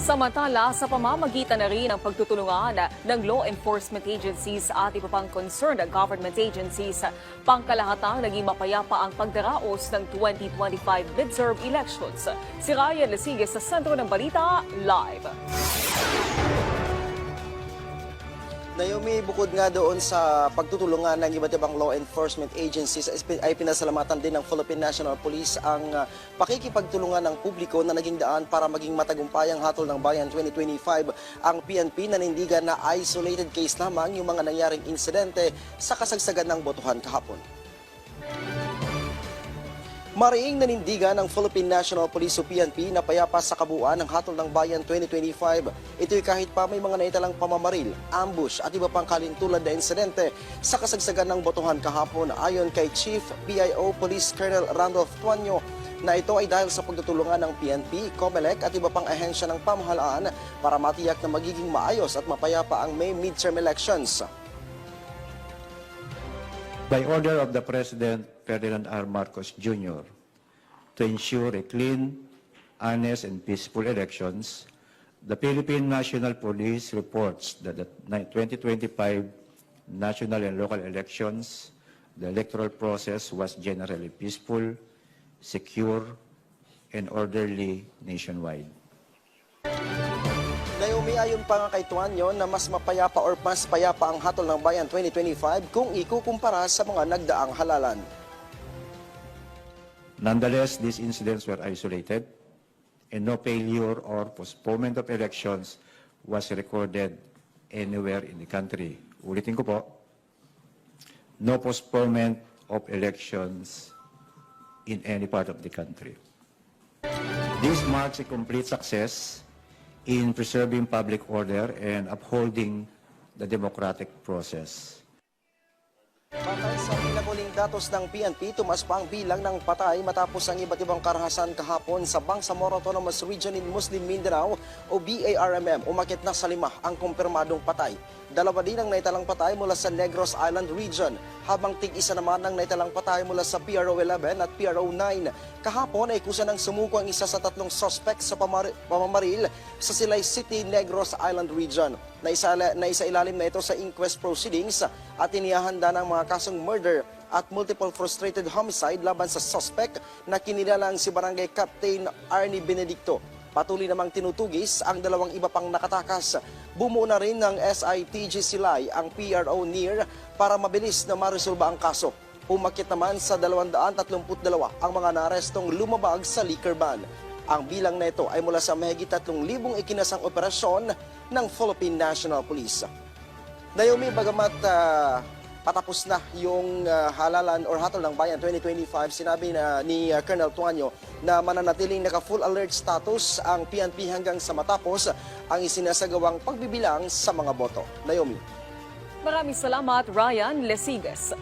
Samantala, sa pamamagitan na rin ng pagtutulungan ng law enforcement agencies at iba pang concerned government agencies, pangkalahatang naging mapayapa ang pagdaraos ng 2025 midterm elections. Si Ryan Lesiges sa sentro ng balita, live. Naomi, bukod nga doon sa pagtutulungan ng iba't ibang law enforcement agencies, ay pinasalamatan din ng Philippine National Police ang uh, pakikipagtulungan ng publiko na naging daan para maging matagumpay ang Hatol ng Bayan 2025. Ang PNP nanindigan na isolated case lamang yung mga nangyaring insidente sa kasagsagan ng botohan kahapon. Mariing nanindigan ng Philippine National Police o PNP na payapa sa kabuuan ng Hatol ng Bayan 2025. Ito'y kahit pa may mga naitalang pamamaril, ambush at iba pang kalintulad na insidente sa kasagsagan ng botohan kahapon ayon kay Chief PIO Police Colonel Randolph Tuanyo na ito ay dahil sa pagtutulungan ng PNP, COMELEC at iba pang ahensya ng pamahalaan para matiyak na magiging maayos at mapayapa ang May midterm elections. By order of the President Ferdinand R. Marcos Jr. to ensure a clean, honest, and peaceful elections, the Philippine National Police reports that the 2025 national and local elections, the electoral process was generally peaceful, secure, and orderly nationwide. Naomi, ayon pa nga kay Tuanyo na mas mapayapa or mas payapa ang Hatol ng Bayan 2025 kung ikukumpara sa mga nagdaang halalan. Nonetheless, these incidents were isolated and no failure or postponement of elections was recorded anywhere in the country. Ulitin ko po, no postponement of elections in any part of the country. This marks a complete success in preserving public order and upholding the democratic process. Batay sa pinaguling datos ng PNP, tumas pa ang bilang ng patay matapos ang iba't ibang karahasan kahapon sa Bangsamoro Autonomous Region in Muslim Mindanao o BARMM. Umakit na sa lima ang kumpirmadong patay. Dalawa din ang naitalang patay mula sa Negros Island Region, habang tig-isa naman ang naitalang patay mula sa PRO 11 at PRO 9. Kahapon ay kusa ng sumuko ang isa sa tatlong suspect sa pamamaril sa Silay City, Negros Island Region. Naisa, naisa ilalim na ito sa inquest proceedings at inihahanda ng mga kasong murder at multiple frustrated homicide laban sa suspect na kinilalang si Barangay Captain Arnie Benedicto. Patuloy namang tinutugis ang dalawang iba pang nakatakas. Bumuo na rin ng SITG Silay ang PRO NIR para mabilis na maresolba ang kaso. Umakit naman sa 232 ang mga naarestong lumabag sa liquor ban. Ang bilang na ito ay mula sa mahigit 3,000 ikinasang operasyon ng Philippine National Police. Naomi, bagamat ah, patapos na yung ah, halalan or hatol ng bayan 2025, sinabi na ni ah, Colonel Tuanyo na mananatiling naka-full alert status ang PNP hanggang sa matapos ang isinasagawang pagbibilang sa mga boto. Naomi. Maraming salamat, Ryan Lesiges.